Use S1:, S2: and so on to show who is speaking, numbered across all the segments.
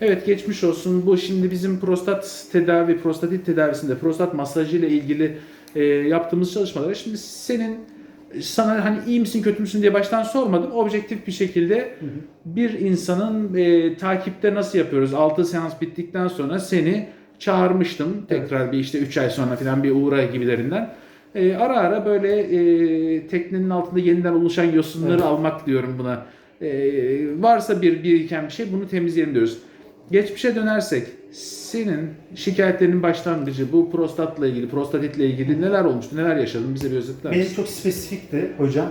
S1: Evet geçmiş olsun. Bu şimdi bizim prostat tedavi, prostatit tedavisinde prostat masajı ile ilgili e, yaptığımız çalışmalara şimdi senin sana hani iyi misin kötü müsün diye baştan sormadım. Objektif bir şekilde bir insanın e, takipte nasıl yapıyoruz? 6 seans bittikten sonra seni çağırmıştım. Tekrar bir işte 3 ay sonra falan bir uğra gibilerinden. E, ara ara böyle e, teknenin altında yeniden oluşan yosunları
S2: Evet.
S1: almak diyorum buna. E, varsa bir biriken bir şey bunu temizleyelim diyoruz. Geçmişe dönersek senin şikayetlerinin başlangıcı bu prostatla ilgili, prostatitle ilgili neler olmuştu, neler yaşadın bize bir özetler
S2: Benim
S1: misin?
S2: çok spesifikti hocam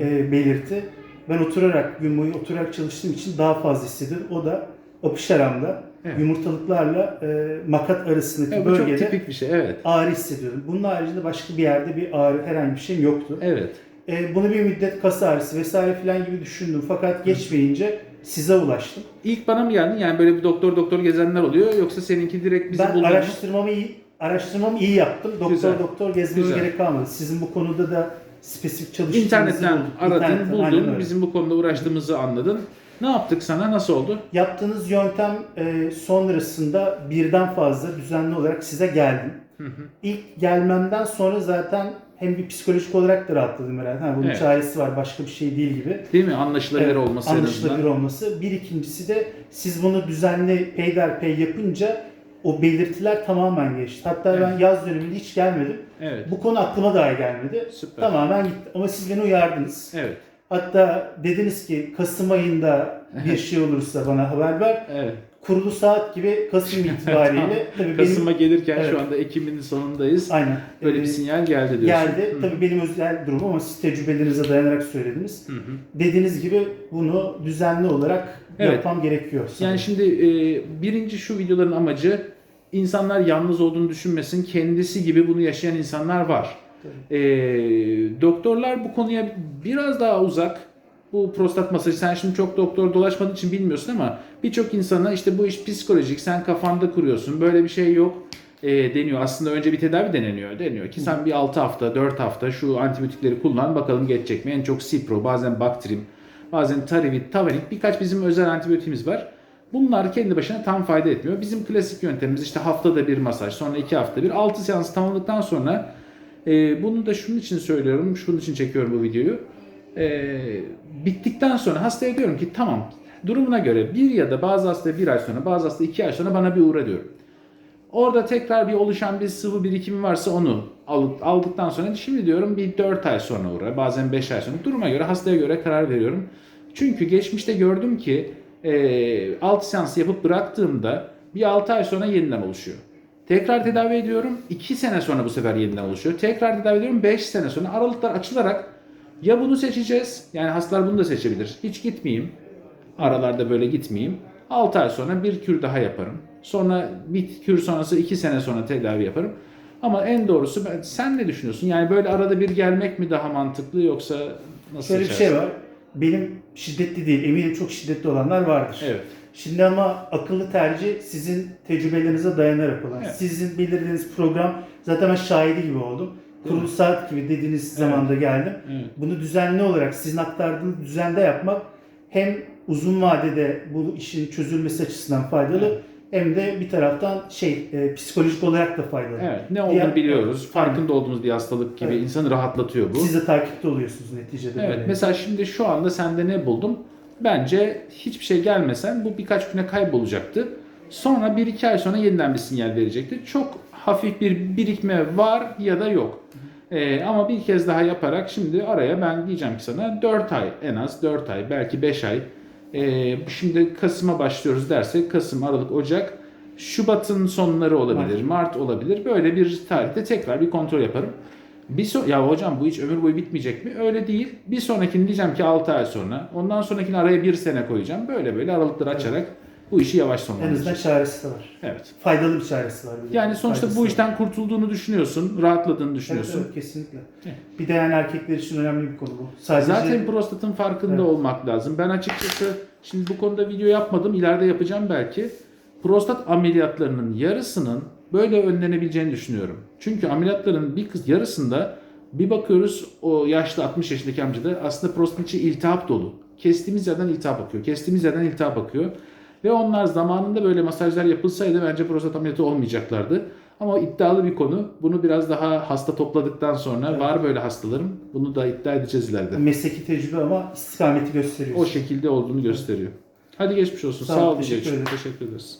S2: e, belirti. Ben oturarak, gün boyu oturarak çalıştığım için daha fazla hissediyorum. O da apışaramda
S1: Evet.
S2: yumurtalıklarla e, makat arasındaki
S1: Evet, bu çok
S2: bölgede
S1: tipik bir şey, evet.
S2: ağrı hissediyordum. Bunun haricinde başka bir yerde bir ağrı, herhangi bir şeyim yoktu.
S1: Evet.
S2: E, bunu bir müddet kas ağrısı vesaire filan gibi düşündüm. Fakat geçmeyince size ulaştım.
S1: İlk bana mı geldin? Yani böyle bir doktor doktor gezenler oluyor yoksa seninki direkt bizi
S2: ben
S1: buldu mu?
S2: araştırmamı iyi, araştırmamı iyi yaptım. Doktor
S1: Güzel.
S2: doktor gezmeme
S1: Güzel.
S2: gerek kalmadı. Sizin bu konuda da spesifik çalıştığınızı
S1: İnternetten
S2: buldum.
S1: aradın,
S2: İnternetten, aynen
S1: buldun,
S2: öyle.
S1: bizim bu konuda uğraştığımızı anladın. Ne yaptık sana? Nasıl oldu?
S2: Yaptığınız yöntem e, sonrasında birden fazla düzenli olarak size geldim.
S1: Hı hı.
S2: İlk gelmemden sonra zaten hem bir psikolojik olarak da rahatladım herhalde. Ha, bunun
S1: Evet.
S2: çaresi var başka bir şey değil gibi.
S1: Değil mi? Anlaşılabilir
S2: Evet,
S1: olması
S2: anlaşılabilir olması. Bir ikincisi de siz bunu düzenli peyderpey yapınca o belirtiler tamamen geçti. Hatta ben yaz döneminde hiç gelmedim.
S1: Evet.
S2: Bu konu aklıma dahi gelmedi.
S1: Süper.
S2: Tamamen gitti. Ama siz beni uyardınız.
S1: Evet.
S2: Hatta dediniz ki Kasım ayında bir şey olursa bana haber ver.
S1: Evet.
S2: Kurulu saat gibi Kasım itibariyle tabii
S1: Kasım'a
S2: benim
S1: gelirken
S2: Evet.
S1: şu anda Ekim'in sonundayız.
S2: aynen
S1: Böyle
S2: e,
S1: bir sinyal geldi diyorsun.
S2: geldi.
S1: Hı.
S2: Tabii benim özel durum ama siz tecrübelerinize dayanarak söylediniz.
S1: Hı hı.
S2: Dediğiniz gibi bunu düzenli olarak
S1: Evet.
S2: yapmam gerekiyor. sanırım.
S1: Yani şimdi e, birinci şu videoların amacı insanlar yalnız olduğunu düşünmesin. Kendisi gibi bunu yaşayan insanlar var. E, doktorlar bu konuya biraz daha uzak. Bu prostat masajı sen şimdi çok doktor dolaşmadığın için bilmiyorsun ama birçok insana işte bu iş psikolojik sen kafanda kuruyorsun böyle bir şey yok e, deniyor. Aslında önce bir tedavi deneniyor. Deniyor ki sen bir 6 hafta 4 hafta şu antibiyotikleri kullan bakalım geçecek mi? En çok Cipro bazen Bactrim bazen Tarivit, Tavanit birkaç bizim özel antibiyotiğimiz var. Bunlar kendi başına tam fayda etmiyor. Bizim klasik yöntemimiz işte haftada bir masaj, sonra iki hafta bir. 6 seans tamamladıktan sonra e, bunu da şunun için söylüyorum, şunun için çekiyorum bu videoyu. E, bittikten sonra hastaya diyorum ki tamam durumuna göre bir ya da bazı hastaya bir ay sonra bazı hasta iki ay sonra bana bir uğra diyorum. Orada tekrar bir oluşan bir sıvı birikimi varsa onu al- aldıktan sonra şimdi diyorum bir 4 ay sonra uğra bazen 5 ay sonra duruma göre hastaya göre karar veriyorum. Çünkü geçmişte gördüm ki e, 6 seans yapıp bıraktığımda bir 6 ay sonra yeniden oluşuyor. Tekrar tedavi ediyorum 2 sene sonra bu sefer yeniden oluşuyor. Tekrar tedavi ediyorum 5 sene sonra aralıklar açılarak ya bunu seçeceğiz yani hastalar bunu da seçebilir. Hiç gitmeyeyim aralarda böyle gitmeyeyim. 6 ay sonra bir kür daha yaparım. Sonra bir kür sonrası 2 sene sonra tedavi yaparım. Ama en doğrusu ben, sen ne düşünüyorsun? Yani böyle arada bir gelmek mi daha mantıklı yoksa nasıl
S2: Şöyle bir şey var. Benim şiddetli değil, eminim çok şiddetli olanlar vardır.
S1: Evet.
S2: Şimdi ama akıllı tercih sizin tecrübelerinize dayanarak olan.
S1: Evet.
S2: Sizin belirlediğiniz program zaten ben şahidi gibi oldum. Kurulu saat gibi dediğiniz zamanda geldim.
S1: Evet.
S2: Bunu düzenli olarak sizin aktardığınız düzende yapmak hem uzun vadede bu işin çözülmesi açısından faydalı
S1: Evet.
S2: hem de bir taraftan şey e, psikolojik olarak da faydalı.
S1: Evet. Ne olduğunu
S2: Diğer-
S1: biliyoruz. Farkında olduğumuz bir hastalık gibi
S2: Evet.
S1: insanı rahatlatıyor bu.
S2: Siz de takipte oluyorsunuz neticede.
S1: Evet.
S2: böyle.
S1: Mesela şimdi şu anda sende ne buldum? Bence hiçbir şey gelmesen bu birkaç güne kaybolacaktı. Sonra bir iki ay sonra yeniden bir sinyal verecekti. Çok hafif bir birikme var ya da yok. Ee, ama bir kez daha yaparak şimdi araya ben diyeceğim ki sana 4 ay en az 4 ay belki 5 ay. Ee, şimdi Kasım'a başlıyoruz dersek Kasım, Aralık, Ocak, Şubat'ın sonları olabilir, Mart olabilir. Böyle bir tarihte tekrar bir kontrol yaparım. Bir so ya hocam bu hiç ömür boyu bitmeyecek mi? Öyle değil. Bir sonrakini diyeceğim ki 6 ay sonra. Ondan sonrakini araya bir sene koyacağım. Böyle böyle aralıkları açarak bu işi yavaş
S2: en azından çaresi de var.
S1: Evet.
S2: Faydalı bir çaresi var. bir.
S1: Yani sonuçta
S2: Faydası
S1: bu
S2: var.
S1: işten kurtulduğunu düşünüyorsun, rahatladığını
S2: Evet,
S1: düşünüyorsun.
S2: evet, kesinlikle.
S1: Evet.
S2: Bir de yani erkekler için önemli bir konu bu. Sadece
S1: Zaten prostatın farkında
S2: Evet.
S1: olmak lazım. Ben açıkçası şimdi bu konuda video yapmadım. İleride yapacağım belki. Prostat ameliyatlarının yarısının böyle önlenebileceğini düşünüyorum. Çünkü ameliyatların bir kız yarısında bir bakıyoruz o yaşlı 60 yaşındaki amcada aslında prostatın içi iltihap dolu. Kestiğimiz yerden iltihap akıyor. Kestiğimiz yerden iltihap akıyor. Ve onlar zamanında böyle masajlar yapılsaydı bence prostat ameliyatı olmayacaklardı. Ama iddialı bir konu. Bunu biraz daha hasta topladıktan sonra
S2: Evet.
S1: var böyle hastalarım. Bunu da iddia edeceğiz ileride.
S2: Mesleki tecrübe ama istikameti gösteriyor.
S1: O şekilde olduğunu gösteriyor. Hadi geçmiş olsun.
S2: Sağ
S1: Sağ,
S2: ol, teşekkür
S1: teşekkür ederiz.